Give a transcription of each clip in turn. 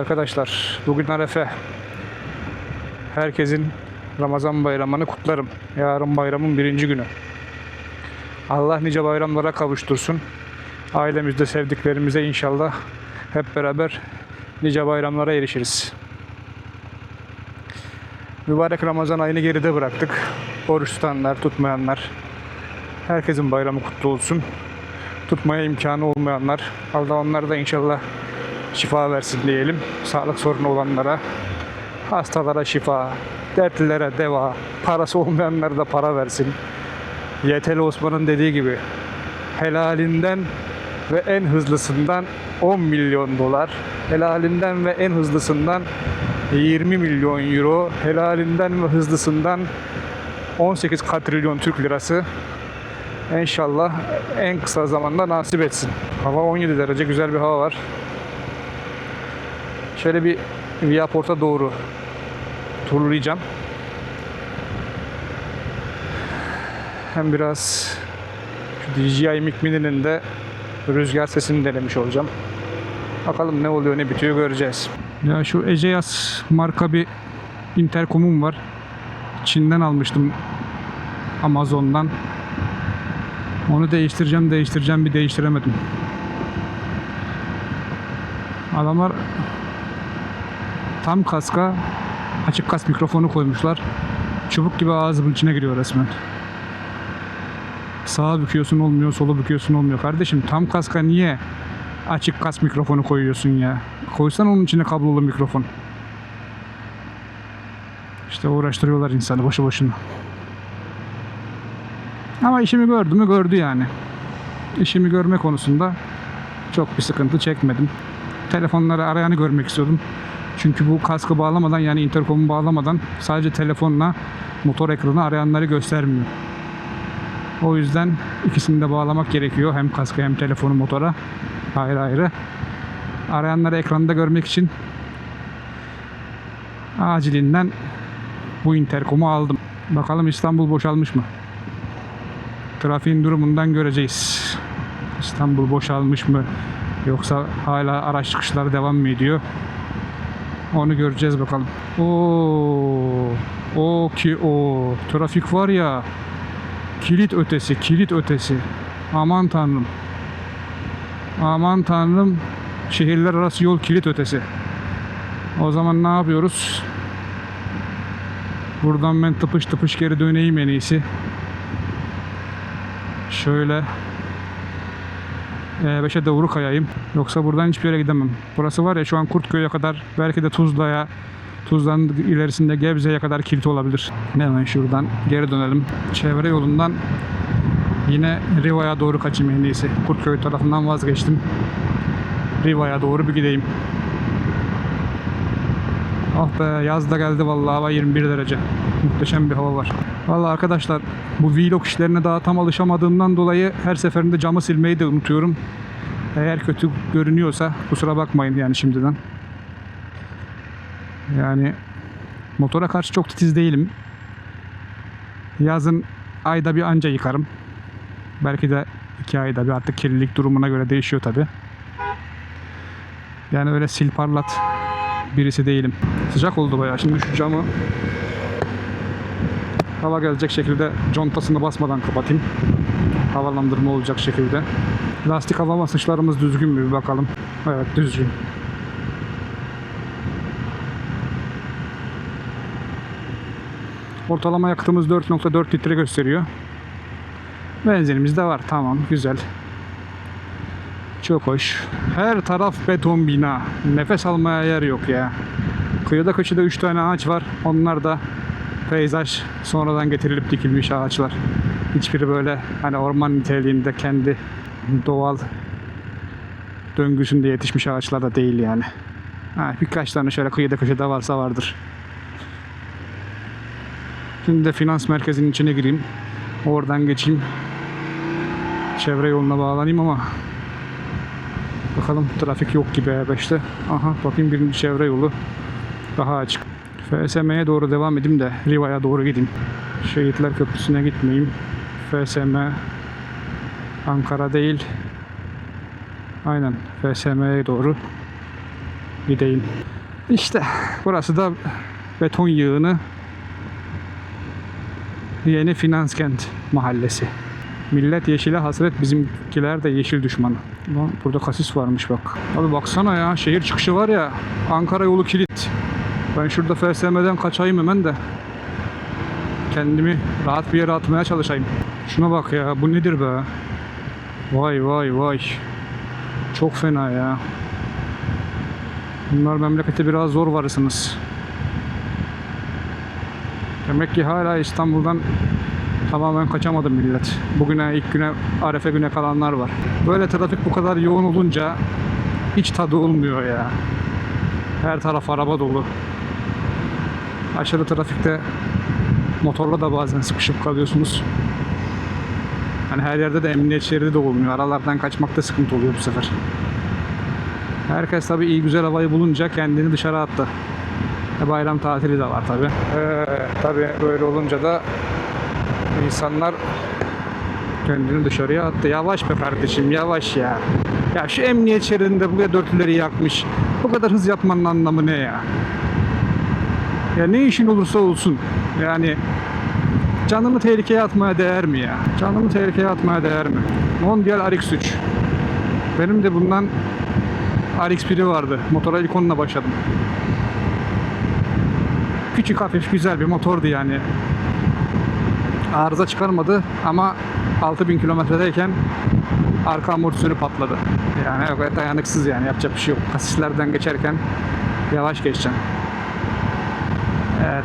arkadaşlar, bugün Arefe. Herkesin Ramazan bayramını kutlarım. Yarın bayramın birinci günü. Allah nice bayramlara kavuştursun. Ailemizde sevdiklerimize inşallah hep beraber nice bayramlara erişiriz. Mübarek Ramazan ayını geride bıraktık. Oruç tutanlar, tutmayanlar. Herkesin bayramı kutlu olsun. Tutmaya imkanı olmayanlar. Allah onlara da inşallah şifa versin diyelim. Sağlık sorunu olanlara, hastalara şifa, dertlilere deva, parası olmayanlara da para versin. Yeteli Osman'ın dediği gibi helalinden ve en hızlısından 10 milyon dolar, helalinden ve en hızlısından 20 milyon euro, helalinden ve hızlısından 18 katrilyon Türk lirası İnşallah en kısa zamanda nasip etsin. Hava 17 derece güzel bir hava var. Şöyle bir Viaport'a doğru turlayacağım. Hem biraz şu DJI Mic Mini'nin de rüzgar sesini denemiş olacağım. Bakalım ne oluyor ne bitiyor göreceğiz. Ya şu Eceyas marka bir interkomum var. Çin'den almıştım Amazon'dan. Onu değiştireceğim değiştireceğim bir değiştiremedim. Adamlar tam kaska açık kas mikrofonu koymuşlar. Çubuk gibi ağzımın içine giriyor resmen. Sağa büküyorsun olmuyor, sola büküyorsun olmuyor. Kardeşim tam kaska niye açık kas mikrofonu koyuyorsun ya? Koysan onun içine kablolu mikrofon. İşte uğraştırıyorlar insanı boşu boşuna. Ama işimi gördü mü gördü yani. İşimi görme konusunda çok bir sıkıntı çekmedim. Telefonları arayanı görmek istiyordum. Çünkü bu kaskı bağlamadan yani interkomu bağlamadan sadece telefonla motor ekranı arayanları göstermiyor. O yüzden ikisini de bağlamak gerekiyor. Hem kaskı hem telefonu motora ayrı ayrı. Arayanları ekranda görmek için acilinden bu interkomu aldım. Bakalım İstanbul boşalmış mı? Trafiğin durumundan göreceğiz. İstanbul boşalmış mı? Yoksa hala araç çıkışları devam mı ediyor? Onu göreceğiz bakalım. Oo, o ki o trafik var ya. Kilit ötesi, kilit ötesi. Aman tanrım. Aman tanrım. Şehirler arası yol kilit ötesi. O zaman ne yapıyoruz? Buradan ben tıpış tıpış geri döneyim en iyisi. Şöyle E5'e doğru kayayım. Yoksa buradan hiçbir yere gidemem. Burası var ya şu an Kurtköy'e kadar belki de Tuzla'ya Tuzla'nın ilerisinde Gebze'ye kadar kilit olabilir. Hemen şuradan geri dönelim. Çevre yolundan yine Riva'ya doğru kaçayım en iyisi. Kurtköy tarafından vazgeçtim. Riva'ya doğru bir gideyim. Ah be yaz da geldi vallahi hava 21 derece. Muhteşem bir hava var. Vallahi arkadaşlar bu vlog işlerine daha tam alışamadığımdan dolayı her seferinde camı silmeyi de unutuyorum. Eğer kötü görünüyorsa kusura bakmayın yani şimdiden. Yani motora karşı çok titiz değilim. Yazın ayda bir anca yıkarım. Belki de iki ayda bir artık kirlilik durumuna göre değişiyor tabi. Yani öyle sil parlat birisi değilim. Sıcak oldu bayağı. Şimdi şu camı hava gelecek şekilde contasını basmadan kapatayım. Havalandırma olacak şekilde. Lastik hava basınçlarımız düzgün mü bir bakalım. Evet düzgün. Ortalama yakıtımız 4.4 litre gösteriyor. Benzinimiz de var. Tamam güzel. Çok hoş. Her taraf beton bina. Nefes almaya yer yok ya. Kıyıda köşede 3 tane ağaç var. Onlar da peyzaj sonradan getirilip dikilmiş ağaçlar. Hiçbiri böyle hani orman niteliğinde kendi doğal döngüsünde yetişmiş ağaçlar da değil yani. Ha, birkaç tane şöyle kıyıda köşede varsa vardır. Şimdi de finans merkezinin içine gireyim. Oradan geçeyim. Çevre yoluna bağlanayım ama Bakalım trafik yok gibi E5'te. Aha bakayım birinci çevre yolu daha açık. FSM'ye doğru devam edeyim de Riva'ya doğru gideyim. Şehitler Köprüsü'ne gitmeyeyim. FSM Ankara değil. Aynen FSM'ye doğru gideyim. İşte burası da beton yığını Yeni Finanskent mahallesi. Millet yeşile hasret bizimkiler de yeşil düşmanı. Burada kasis varmış bak. Abi baksana ya şehir çıkışı var ya Ankara yolu kilit. Ben şurada FSM'den kaçayım hemen de kendimi rahat bir yere atmaya çalışayım. Şuna bak ya bu nedir be? Vay vay vay. Çok fena ya. Bunlar memlekete biraz zor varısınız. Demek ki hala İstanbul'dan tamamen kaçamadı millet. Bugüne ilk güne Arefe güne kalanlar var. Böyle trafik bu kadar yoğun olunca hiç tadı olmuyor ya. Her taraf araba dolu. Aşırı trafikte motorla da bazen sıkışıp kalıyorsunuz. Hani her yerde de emniyet şeridi de olmuyor. Aralardan kaçmakta sıkıntı oluyor bu sefer. Herkes tabii iyi güzel havayı bulunca kendini dışarı attı. E, bayram tatili de var tabii. Ee, tabii böyle olunca da insanlar kendini dışarıya attı. Yavaş be kardeşim yavaş ya. Ya şu emniyet şeridinde bu dörtlüleri yakmış. Bu kadar hız yapmanın anlamı ne ya? Ya ne işin olursa olsun. Yani canını tehlikeye atmaya değer mi ya? Canını tehlikeye atmaya değer mi? Mondial RX-3. Benim de bundan RX-1'i vardı. Motora ilk onunla başladım. Küçük hafif güzel bir motordu yani. Arıza çıkarmadı ama 6000 kilometredeyken arka amortisörü patladı. Yani dayanıksız yani yapacak bir şey yok. Kasislerden geçerken yavaş geçeceksin.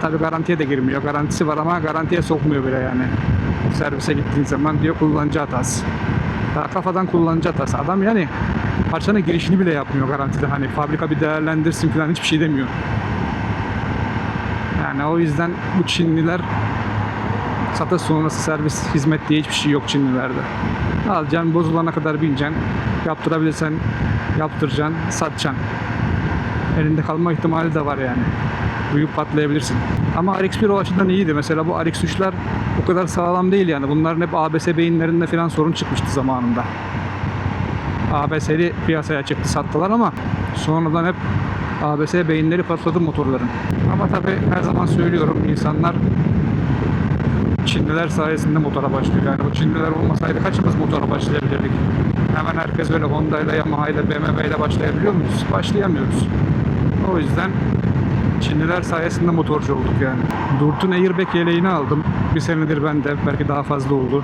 Tabii garantiye de girmiyor. Garantisi var ama garantiye sokmuyor bile yani. Servise gittiğin zaman diyor kullanıcı hatası. Daha kafadan kullanıcı hatası. Adam yani parçanın girişini bile yapmıyor garantide. Hani fabrika bir değerlendirsin falan hiçbir şey demiyor. Yani o yüzden bu Çinliler satış sonrası servis hizmet diye hiçbir şey yok Çinlilerde. Alacaksın bozulana kadar bineceksin. Yaptırabilirsen yaptıracaksın, satacaksın. Elinde kalma ihtimali de var yani. Duyup patlayabilirsin. Ama RX-1 o açıdan iyiydi. Mesela bu RX-3'ler o kadar sağlam değil yani. Bunların hep ABS beyinlerinde falan sorun çıkmıştı zamanında. ABS'li piyasaya çıktı sattılar ama sonradan hep ABS beyinleri patladı motorların. Ama tabi her zaman söylüyorum insanlar Çinliler sayesinde motora başlıyor. Yani bu Çinliler olmasaydı kaçımız motora başlayabilirdik? Hemen herkes öyle Honda ile Yamaha ile BMW ile başlayabiliyor muyuz? Başlayamıyoruz. O yüzden Çinliler sayesinde motorcu olduk yani. Durt'un airbag yeleğini aldım. Bir senedir ben de belki daha fazla oldu.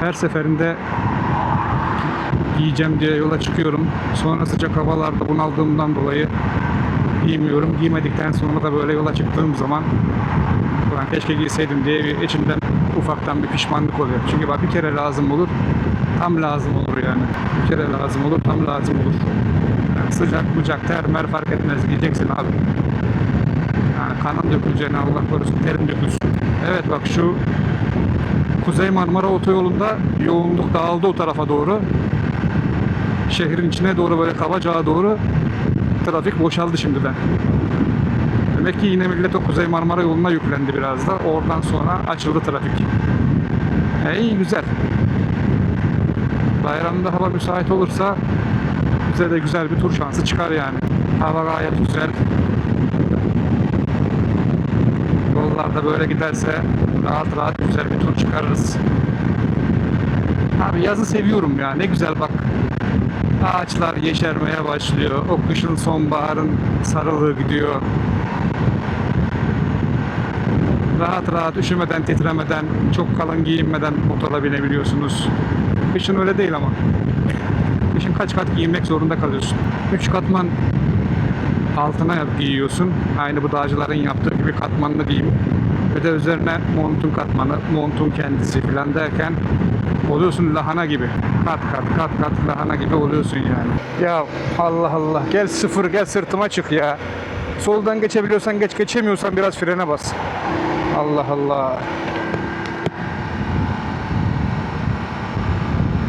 Her seferinde giyeceğim diye yola çıkıyorum. Sonra sıcak havalarda bunaldığımdan dolayı giymiyorum. Giymedikten sonra da böyle yola çıktığım zaman ulan keşke giyseydim diye bir içimden ufaktan bir pişmanlık oluyor. Çünkü bak bir kere lazım olur, tam lazım olur yani. Bir kere lazım olur, tam lazım olur. Yani sıcak, bucak, ter, mer fark etmez giyeceksin abi. Yani kanın döküleceğini Allah korusun, terin dökülsün. Evet bak şu Kuzey Marmara Otoyolu'nda yoğunluk dağıldı o tarafa doğru. Şehrin içine doğru böyle Kavacık'a doğru trafik boşaldı şimdiden. Demek ki yine millet o Kuzey Marmara yoluna yüklendi biraz da. Oradan sonra açıldı trafik. E, iyi güzel. Bayramda hava müsait olursa bize de güzel bir tur şansı çıkar yani. Hava gayet güzel. Yollarda böyle giderse rahat rahat güzel bir tur çıkarırız. Abi yazı seviyorum ya. Ne güzel bak. Ağaçlar yeşermeye başlıyor. O kışın sonbaharın sarılığı gidiyor. Rahat rahat üşümeden, titremeden, çok kalın giyinmeden motora binebiliyorsunuz. Kışın öyle değil ama. Kışın kaç kat giyinmek zorunda kalıyorsun. Üç katman altına giyiyorsun. Aynı bu dağcıların yaptığı gibi katmanlı giyim. Ve de üzerine montun katmanı, montun kendisi falan derken oluyorsun lahana gibi. Kat kat kat kat lahana gibi oluyorsun yani. Ya Allah Allah gel sıfır gel sırtıma çık ya. Soldan geçebiliyorsan geç geçemiyorsan biraz frene bas. Allah Allah.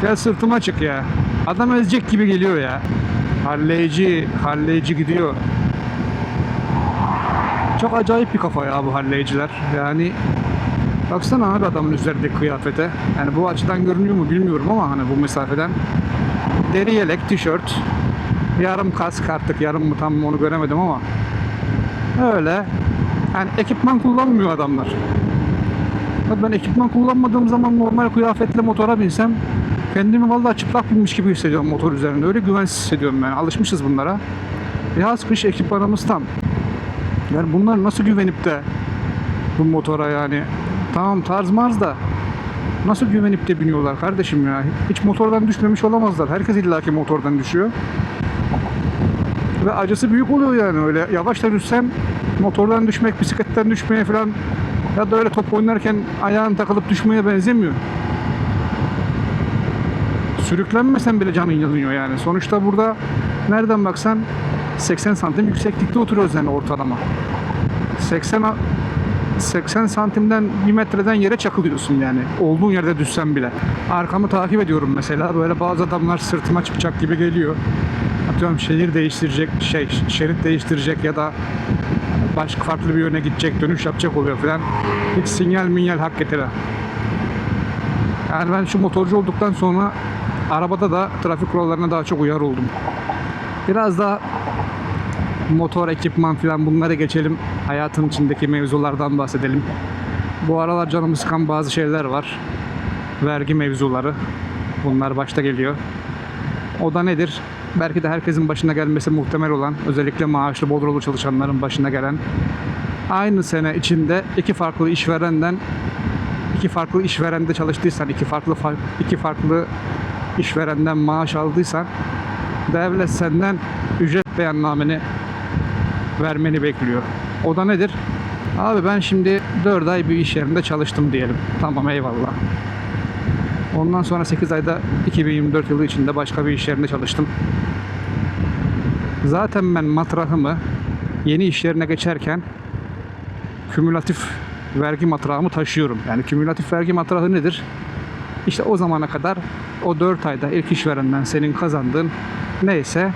Gel sırtıma çık ya. Adam ezecek gibi geliyor ya. Halleyci, halleyci gidiyor. Çok acayip bir kafa ya bu halleyciler. Yani baksana abi adamın üzerindeki kıyafete. Yani bu açıdan görünüyor mu bilmiyorum ama hani bu mesafeden. Deri yelek, tişört. Yarım kask artık yarım mı tam onu göremedim ama öyle. Yani ekipman kullanmıyor adamlar. Ben ekipman kullanmadığım zaman normal kıyafetle motora binsem kendimi vallahi çıplak binmiş gibi hissediyorum motor üzerinde. Öyle güvensiz hissediyorum ben. Alışmışız bunlara. Yaz kış ekipmanımız tam. Yani bunlar nasıl güvenip de bu motora yani tamam tarz marz da nasıl güvenip de biniyorlar kardeşim ya. Hiç motordan düşmemiş olamazlar. Herkes illaki motordan düşüyor. Ve acısı büyük oluyor yani öyle yavaş da düşsen motordan düşmek, bisikletten düşmeye falan ya da öyle top oynarken ayağın takılıp düşmeye benzemiyor. Sürüklenmesen bile canın yanıyor yani. Sonuçta burada nereden baksan 80 santim yükseklikte oturuyoruz yani ortalama. 80 a- 80 santimden 1 metreden yere çakılıyorsun yani. Olduğun yerde düşsen bile. Arkamı takip ediyorum mesela. Böyle bazı adamlar sırtıma çıkacak gibi geliyor. Atıyorum şehir değiştirecek, şey şerit değiştirecek ya da başka farklı bir yöne gidecek, dönüş yapacak oluyor falan. Hiç sinyal minyal hak getire. Yani ben şu motorcu olduktan sonra arabada da trafik kurallarına daha çok uyar oldum. Biraz da motor, ekipman falan bunlara geçelim. Hayatın içindeki mevzulardan bahsedelim. Bu aralar canımı sıkan bazı şeyler var. Vergi mevzuları. Bunlar başta geliyor. O da nedir? Belki de herkesin başına gelmesi muhtemel olan, özellikle maaşlı bodrolu çalışanların başına gelen aynı sene içinde iki farklı işverenden iki farklı işverende çalıştıysan, iki farklı fa- iki farklı işverenden maaş aldıysan devlet senden ücret beyannameni vermeni bekliyor. O da nedir? Abi ben şimdi 4 ay bir iş yerinde çalıştım diyelim. Tamam eyvallah. Ondan sonra 8 ayda 2024 yılı içinde başka bir iş yerinde çalıştım. Zaten ben matrahımı yeni iş yerine geçerken kümülatif vergi matrağımı taşıyorum. Yani kümülatif vergi matrahı nedir? İşte o zamana kadar o 4 ayda ilk işverenden senin kazandığın neyse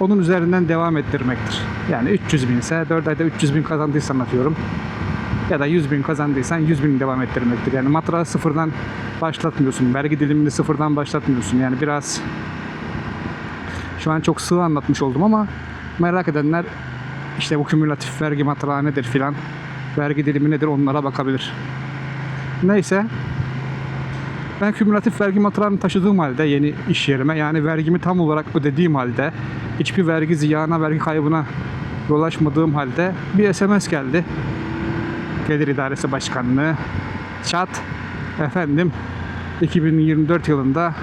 onun üzerinden devam ettirmektir. Yani 300 bin ise 4 ayda 300 bin kazandıysan atıyorum ya da 100 bin kazandıysan 100 bin devam ettirmektir. Yani matrağı sıfırdan başlatmıyorsun. Vergi dilimini sıfırdan başlatmıyorsun. Yani biraz şu an çok sığ anlatmış oldum ama merak edenler işte bu kümülatif vergi matrağı nedir filan vergi dilimi nedir onlara bakabilir. Neyse ben kümülatif vergi matrağını taşıdığım halde yeni iş yerime yani vergimi tam olarak ödediğim halde hiçbir vergi ziyana vergi kaybına yol açmadığım halde bir SMS geldi. Gelir İdaresi Başkanlığı çat efendim 2024 yılında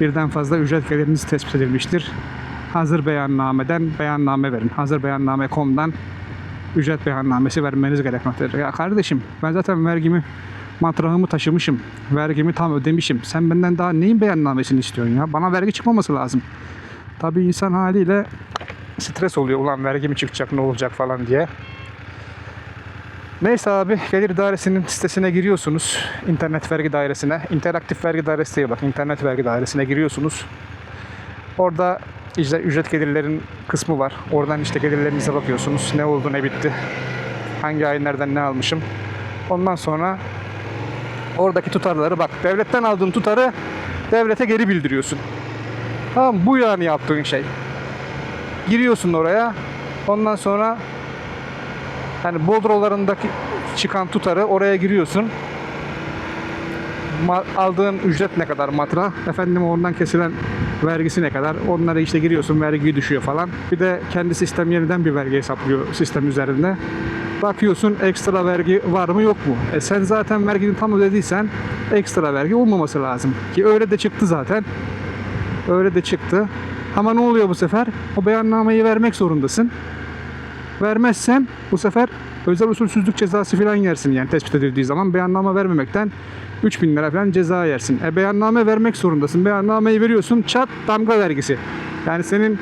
birden fazla ücret geliriniz tespit edilmiştir. Hazır beyannameden beyanname verin. Hazır beyanname.com'dan ücret beyannamesi vermeniz gerekmektedir. Ya kardeşim ben zaten vergimi matrahımı taşımışım. Vergimi tam ödemişim. Sen benden daha neyin beyannamesini istiyorsun ya? Bana vergi çıkmaması lazım. Tabii insan haliyle stres oluyor. Ulan vergi mi çıkacak ne olacak falan diye. Neyse abi gelir dairesinin sitesine giriyorsunuz. İnternet vergi dairesine. interaktif vergi dairesi diye bak. internet vergi dairesine giriyorsunuz. Orada işte ücret gelirlerin kısmı var. Oradan işte gelirlerinize bakıyorsunuz. Ne oldu ne bitti. Hangi ay nereden ne almışım. Ondan sonra oradaki tutarları bak. Devletten aldığın tutarı devlete geri bildiriyorsun. Tamam bu yani yaptığın şey. Giriyorsun oraya. Ondan sonra yani bodrolarındaki çıkan tutarı oraya giriyorsun. Ma- aldığın ücret ne kadar matra, efendim oradan kesilen vergisi ne kadar, onlara işte giriyorsun vergi düşüyor falan. Bir de kendi sistem yeniden bir vergi hesaplıyor sistem üzerinde. Bakıyorsun ekstra vergi var mı yok mu? E sen zaten vergini tam ödediysen ekstra vergi olmaması lazım. Ki öyle de çıktı zaten. Öyle de çıktı. Ama ne oluyor bu sefer? O beyannameyi vermek zorundasın. Vermezsen bu sefer özel usulsüzlük cezası falan yersin yani tespit edildiği zaman beyanname vermemekten 3000 lira falan ceza yersin. E beyanname vermek zorundasın. Beyannameyi veriyorsun çat damga vergisi. Yani senin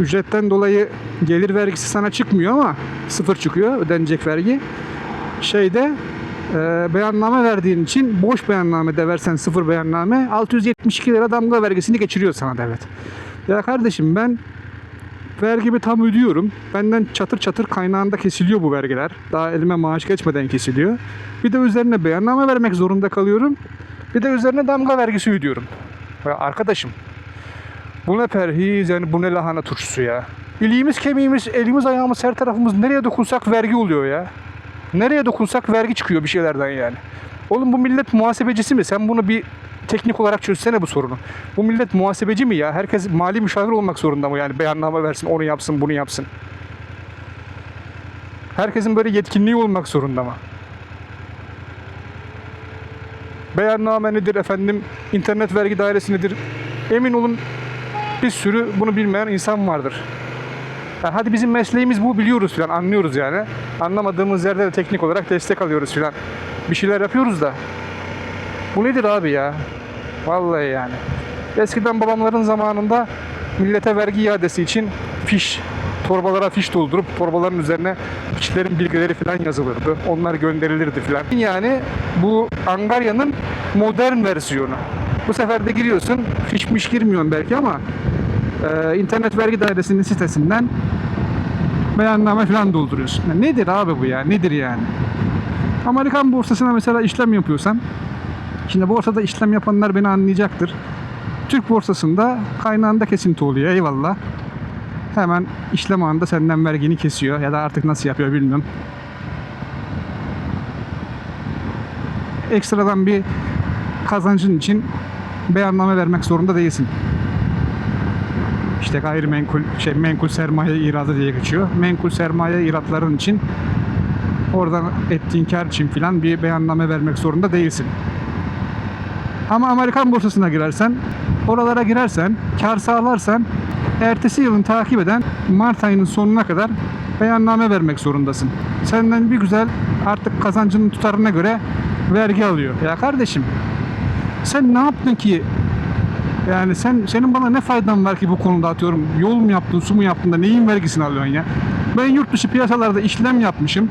ücretten dolayı gelir vergisi sana çıkmıyor ama sıfır çıkıyor ödenecek vergi. Şeyde e, beyanname verdiğin için boş beyanname de versen sıfır beyanname 672 lira damga vergisini geçiriyor sana devlet. Ya kardeşim ben vergimi tam ödüyorum. Benden çatır çatır kaynağında kesiliyor bu vergiler. Daha elime maaş geçmeden kesiliyor. Bir de üzerine beyanname vermek zorunda kalıyorum. Bir de üzerine damga vergisi ödüyorum. Ya arkadaşım Bu ne perhiz yani bu ne lahana turşusu ya. İliğimiz kemiğimiz elimiz ayağımız her tarafımız nereye dokunsak vergi oluyor ya. Nereye dokunsak vergi çıkıyor bir şeylerden yani. Oğlum bu millet muhasebecisi mi? Sen bunu bir teknik olarak çözsene bu sorunu. Bu millet muhasebeci mi ya? Herkes mali müşavir olmak zorunda mı yani? Beyanname versin, onu yapsın, bunu yapsın. Herkesin böyle yetkinliği olmak zorunda mı? Beyanname nedir efendim? İnternet vergi dairesi nedir? Emin olun bir sürü bunu bilmeyen insan vardır. Ya hadi bizim mesleğimiz bu biliyoruz filan anlıyoruz yani. Anlamadığımız yerde de teknik olarak destek alıyoruz filan. Bir şeyler yapıyoruz da. Bu nedir abi ya? Vallahi yani. Eskiden babamların zamanında millete vergi iadesi için fiş, torbalara fiş doldurup torbaların üzerine kişilerin bilgileri falan yazılırdı. Onlar gönderilirdi filan. Yani bu Angarya'nın modern versiyonu. Bu sefer de giriyorsun, fişmiş girmiyorsun belki ama e, internet vergi dairesinin sitesinden beyanname falan dolduruyorsun. Ya nedir abi bu ya? Nedir yani? Amerikan borsasına mesela işlem yapıyorsan Şimdi borsada işlem yapanlar beni anlayacaktır. Türk borsasında kaynağında kesinti oluyor eyvallah. Hemen işlem anında senden vergini kesiyor ya da artık nasıl yapıyor bilmiyorum. Ekstradan bir kazancın için beyanname vermek zorunda değilsin. İşte gayrimenkul şey menkul sermaye iradı diye geçiyor. Menkul sermaye iratların için oradan ettiğin kar için filan bir beyanname vermek zorunda değilsin. Ama Amerikan borsasına girersen, oralara girersen, kar sağlarsan ertesi yılın takip eden Mart ayının sonuna kadar beyanname vermek zorundasın. Senden bir güzel artık kazancının tutarına göre vergi alıyor. Ya kardeşim sen ne yaptın ki yani sen senin bana ne faydan var ki bu konuda atıyorum yol mu yaptın su mu yaptın da neyin vergisini alıyorsun ya? Ben yurt dışı piyasalarda işlem yapmışım.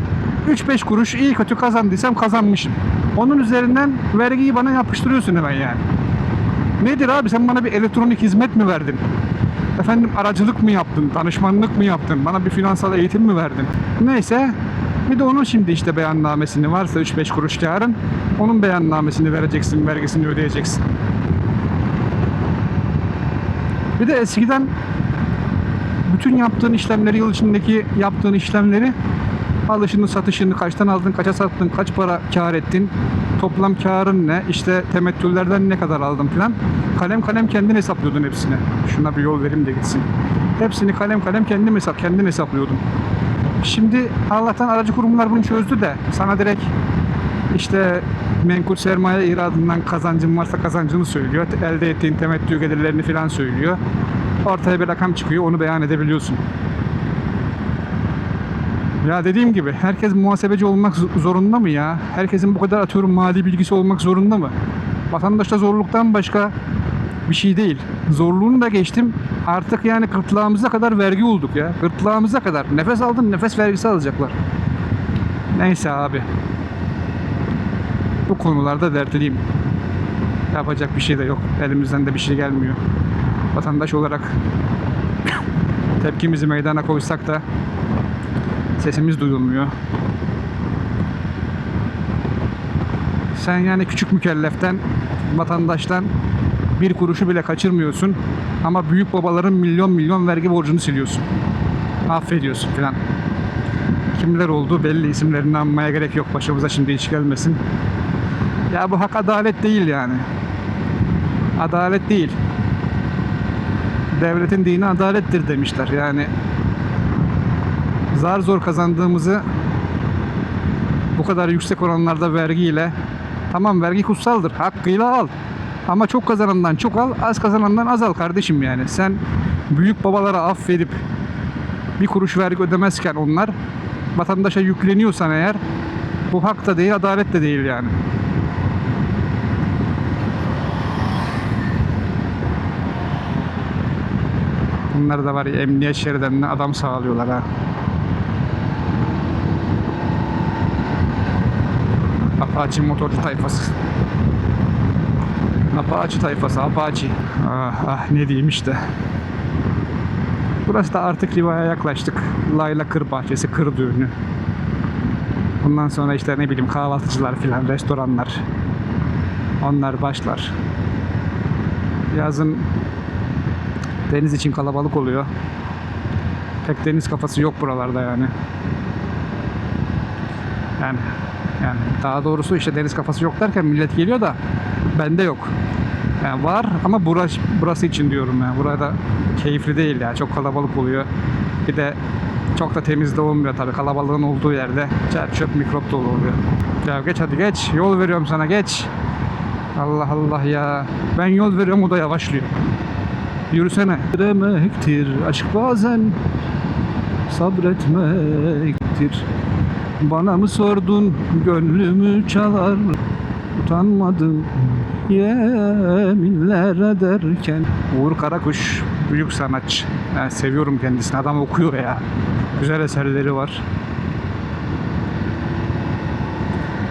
3-5 kuruş iyi kötü kazandıysam kazanmışım. Onun üzerinden vergiyi bana yapıştırıyorsun hemen yani. Nedir abi sen bana bir elektronik hizmet mi verdin? Efendim aracılık mı yaptın? Danışmanlık mı yaptın? Bana bir finansal eğitim mi verdin? Neyse bir de onun şimdi işte beyannamesini varsa 3-5 kuruş karın onun beyannamesini vereceksin, vergisini ödeyeceksin. Bir de eskiden bütün yaptığın işlemleri yıl içindeki yaptığın işlemleri alışını satışını kaçtan aldın kaça sattın kaç para kar ettin toplam karın ne işte temettüllerden ne kadar aldın filan kalem kalem kendin hesaplıyordun hepsini. Şuna bir yol verim de gitsin. Hepsini kalem kalem kendim hesap kendin hesaplıyordun şimdi Allah'tan aracı kurumlar bunu çözdü de sana direkt işte menkul sermaye iradından kazancın varsa kazancını söylüyor. Elde ettiğin temettü gelirlerini falan söylüyor. Ortaya bir rakam çıkıyor onu beyan edebiliyorsun. Ya dediğim gibi herkes muhasebeci olmak zorunda mı ya? Herkesin bu kadar atıyorum mali bilgisi olmak zorunda mı? Vatandaşta zorluktan başka bir şey değil. Zorluğunu da geçtim. Artık yani gırtlağımıza kadar vergi olduk ya. Gırtlağımıza kadar. Nefes aldın nefes vergisi alacaklar. Neyse abi. Bu konularda dertliyim. Yapacak bir şey de yok. Elimizden de bir şey gelmiyor. Vatandaş olarak tepkimizi meydana koysak da sesimiz duyulmuyor. Sen yani küçük mükelleften, vatandaştan bir kuruşu bile kaçırmıyorsun. Ama büyük babaların milyon milyon vergi borcunu siliyorsun. Affediyorsun filan. Kimler olduğu belli isimlerini anmaya gerek yok. Başımıza şimdi hiç gelmesin. Ya bu hak adalet değil yani. Adalet değil. Devletin dini adalettir demişler. Yani zar zor kazandığımızı bu kadar yüksek oranlarda vergiyle tamam vergi kutsaldır hakkıyla al ama çok kazanandan çok al az kazanandan az al kardeşim yani sen büyük babalara affedip bir kuruş vergi ödemezken onlar vatandaşa yükleniyorsan eğer bu hak da değil adalet de değil yani. Bunlar da var ya emniyet şeridinden adam sağlıyorlar ha. Apache motorcu tayfası. Apache tayfası, Apache. Ah, ah ne diyeyim işte. Burası da artık Riva'ya yaklaştık. Layla Kır Bahçesi, Kır Düğünü. Bundan sonra işte ne bileyim kahvaltıcılar filan, restoranlar. Onlar başlar. Yazın Deniz için kalabalık oluyor. Pek deniz kafası yok buralarda yani. Yani yani daha doğrusu işte deniz kafası yok derken millet geliyor da bende yok. Yani var ama burası, burası için diyorum yani. Burada keyifli değil ya. Çok kalabalık oluyor. Bir de çok da temiz de olmuyor tabii. Kalabalığın olduğu yerde çer çöp mikrop dolu oluyor. Ya geç hadi geç. Yol veriyorum sana geç. Allah Allah ya. Ben yol veriyorum o da yavaşlıyor. Yürüsene. Demektir aşk bazen sabretmektir. Bana mı sordun gönlümü çalar Utanmadım yeminler ederken. Uğur Karakuş büyük sanatçı. Yani Seviyorum kendisini. Adam okuyor ya. Güzel eserleri var.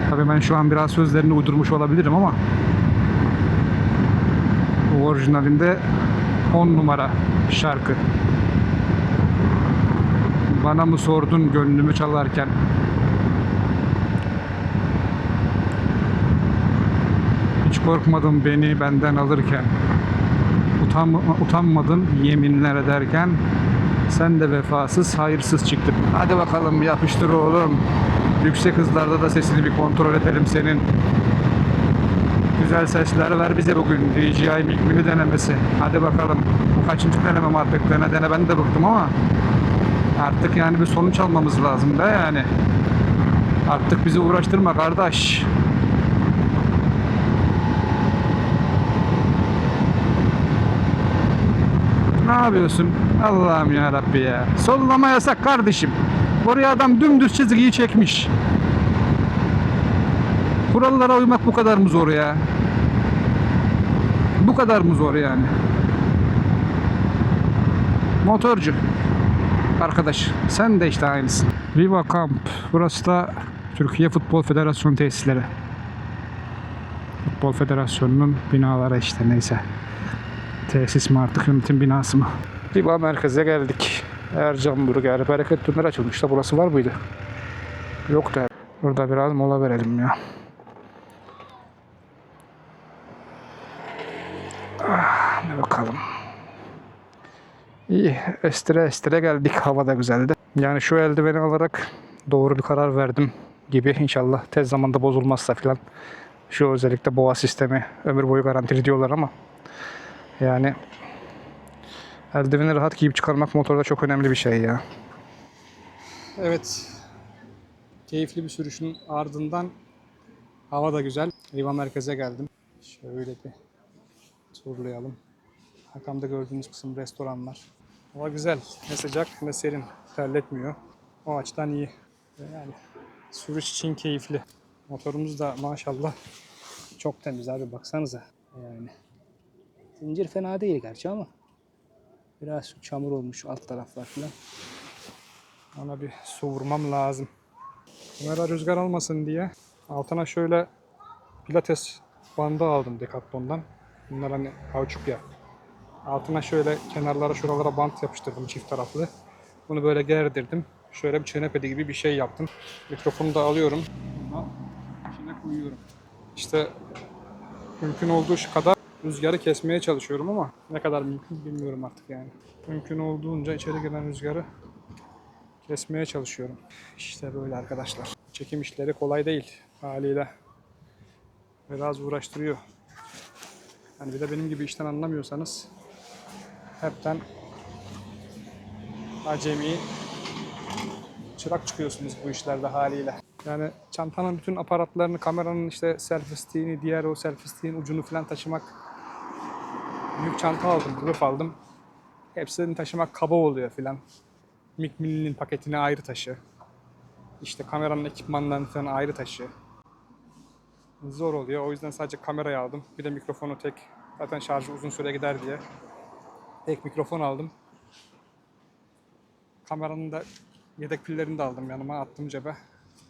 Tabii ben şu an biraz sözlerini uydurmuş olabilirim ama bu orijinalinde 10 numara şarkı. Bana mı sordun gönlümü çalarken korkmadın beni benden alırken Utanma, Utanmadın yeminler ederken Sen de vefasız hayırsız çıktın. Hadi bakalım yapıştır oğlum. Yüksek hızlarda da sesini bir kontrol edelim senin. Güzel sesler ver bize bugün DJI Mic Mini denemesi. Hadi bakalım Bu kaçıncı denemem artık dene dene ben de bıktım ama Artık yani bir sonuç almamız lazım da yani. Artık bizi uğraştırma kardeş. Yapıyorsun? Allah'ım ya Rabbi ya. Sollama yasak kardeşim. Oraya adam dümdüz çizgiyi çekmiş. Kurallara uymak bu kadar mı zor ya? Bu kadar mı zor yani? Motorcu. Arkadaş sen de işte aynısın. Riva Camp. Burası da Türkiye Futbol Federasyonu tesisleri. Futbol Federasyonu'nun binaları işte neyse. Tesis mi artık yönetim binası mı? Riva merkeze geldik. Ercan Burger. Bereket Döner açılmış da burası var mıydı? Yok da. Burada biraz mola verelim ya. Ah, hadi bakalım. İyi, estire estire geldik. Hava da güzeldi. Yani şu eldiveni alarak doğru bir karar verdim gibi. İnşallah tez zamanda bozulmazsa filan. Şu özellikle boğa sistemi ömür boyu garantili diyorlar ama yani eldiveni rahat giyip çıkarmak motorda çok önemli bir şey ya. Evet. Keyifli bir sürüşün ardından hava da güzel. Riva merkeze geldim. Şöyle bir turlayalım. Arkamda gördüğünüz kısım restoranlar. Hava güzel. Ne sıcak ne serin. Terletmiyor. O açıdan iyi. Yani sürüş için keyifli. Motorumuz da maşallah çok temiz abi baksanıza. Yani zincir fena değil gerçi ama biraz çamur olmuş alt taraflar falan. Ona bir su vurmam lazım. Kamera rüzgar almasın diye altına şöyle pilates bandı aldım Decathlon'dan. Bunlar hani kauçuk ya. Altına şöyle kenarlara şuralara bant yapıştırdım çift taraflı. Bunu böyle gerdirdim. Şöyle bir çenepedi gibi bir şey yaptım. Mikrofonu da alıyorum. İçine koyuyorum. İşte mümkün olduğu kadar rüzgarı kesmeye çalışıyorum ama ne kadar mümkün bilmiyorum artık yani. Mümkün olduğunca içeri giren rüzgarı kesmeye çalışıyorum. İşte böyle arkadaşlar. Çekim işleri kolay değil haliyle. Biraz uğraştırıyor. Yani bir de benim gibi işten anlamıyorsanız hepten acemi çırak çıkıyorsunuz bu işlerde haliyle. Yani çantanın bütün aparatlarını, kameranın işte selfie stick'ini, diğer o selfie stick'in ucunu falan taşımak büyük çanta aldım, kılıf aldım. Hepsini taşımak kaba oluyor filan. Mic Mini'nin paketini ayrı taşı. İşte kameranın ekipmanlarını falan ayrı taşı. Zor oluyor. O yüzden sadece kamerayı aldım. Bir de mikrofonu tek. Zaten şarjı uzun süre gider diye. Tek mikrofon aldım. Kameranın da yedek pillerini de aldım yanıma attım cebe.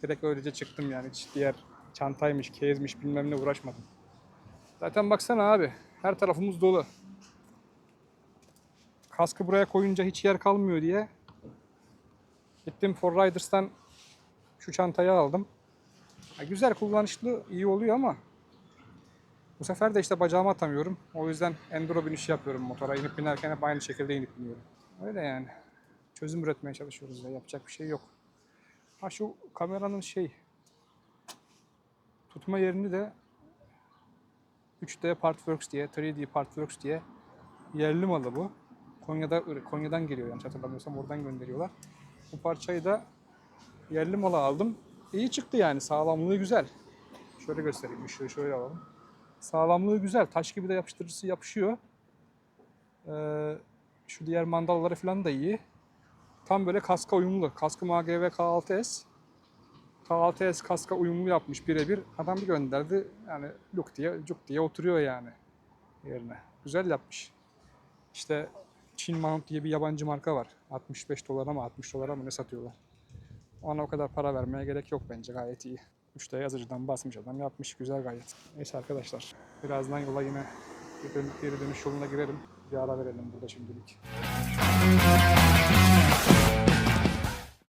Direkt öylece çıktım yani. Hiç diğer çantaymış, kezmiş bilmem ne uğraşmadım. Zaten baksana abi. Her tarafımız dolu. Kaskı buraya koyunca hiç yer kalmıyor diye gittim For Riders'tan şu çantayı aldım. Ya güzel kullanışlı iyi oluyor ama Bu sefer de işte bacağımı atamıyorum. O yüzden enduro binişi yapıyorum motora. İnip binerken hep aynı şekilde inip biniyorum. Öyle yani. Çözüm üretmeye çalışıyoruz ya. Yapacak bir şey yok. Ha şu kameranın şey tutma yerini de 3D Partworks diye, 3D Partworks diye yerli malı bu. Konya'da Konya'dan geliyor yanlış hatırlamıyorsam oradan gönderiyorlar. Bu parçayı da yerli malı aldım. İyi çıktı yani sağlamlığı güzel. Şöyle göstereyim ışığı şöyle alalım. Sağlamlığı güzel. Taş gibi de yapıştırıcısı yapışıyor. Ee, şu diğer mandalları falan da iyi. Tam böyle kaska uyumlu. Kaskım AGV K6S. K6S kaska uyumlu yapmış birebir. Adam bir gönderdi. Yani luk diye cuk diye oturuyor yani yerine. Güzel yapmış. İşte Çin Mount diye bir yabancı marka var. 65 dolara mı 60 dolara mı ne satıyorlar. Ona o kadar para vermeye gerek yok bence gayet iyi. 3D yazıcıdan basmış adam yapmış güzel gayet. Neyse arkadaşlar birazdan yola yine geri dönüş yoluna girelim. Bir ara verelim burada şimdilik.